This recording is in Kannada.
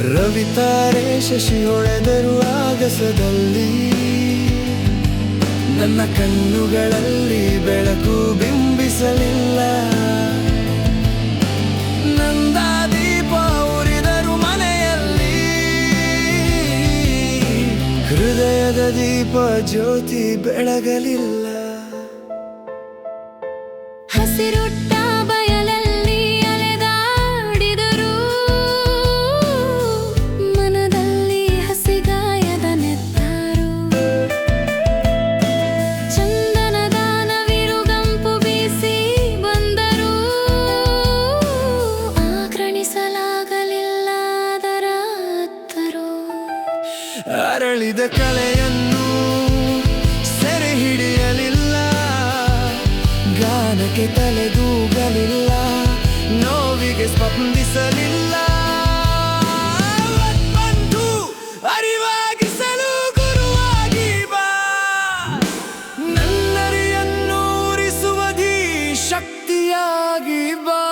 ರವಿತಾರೆ ಶಶಿಯೊಡೆದರು ಆಗಸದಲ್ಲಿ. ನನ್ನ ಕಣ್ಣುಗಳಲ್ಲಿ ಬೆಳಕು ಬಿಂಬಿಸಲಿಲ್ಲ. ಉರಿದರು ಮನೆಯಲ್ಲಿ. ಹೃದಯದ ದೀಪ ಜ್ಯೋತಿ ಬೆಳಗಲಿಲ್ಲ. ಹಸಿರುಟ್ಟ ಅರಳಿದ ಕಲೆಯನ್ನು ಸೆರೆ ಹಿಡಿಯಲಿಲ್ಲ ಗಾನಕ್ಕೆ ತಲೆದೂಗಲಿಲ್ಲ ನೋವಿಗೆ ಸ್ಪಂದಿಸಲಿಲ್ಲ. ಬಂದು ಅರಿವಾಗಿಸಲು ಶಕ್ತಿಯಾಗಿ ಬಾ.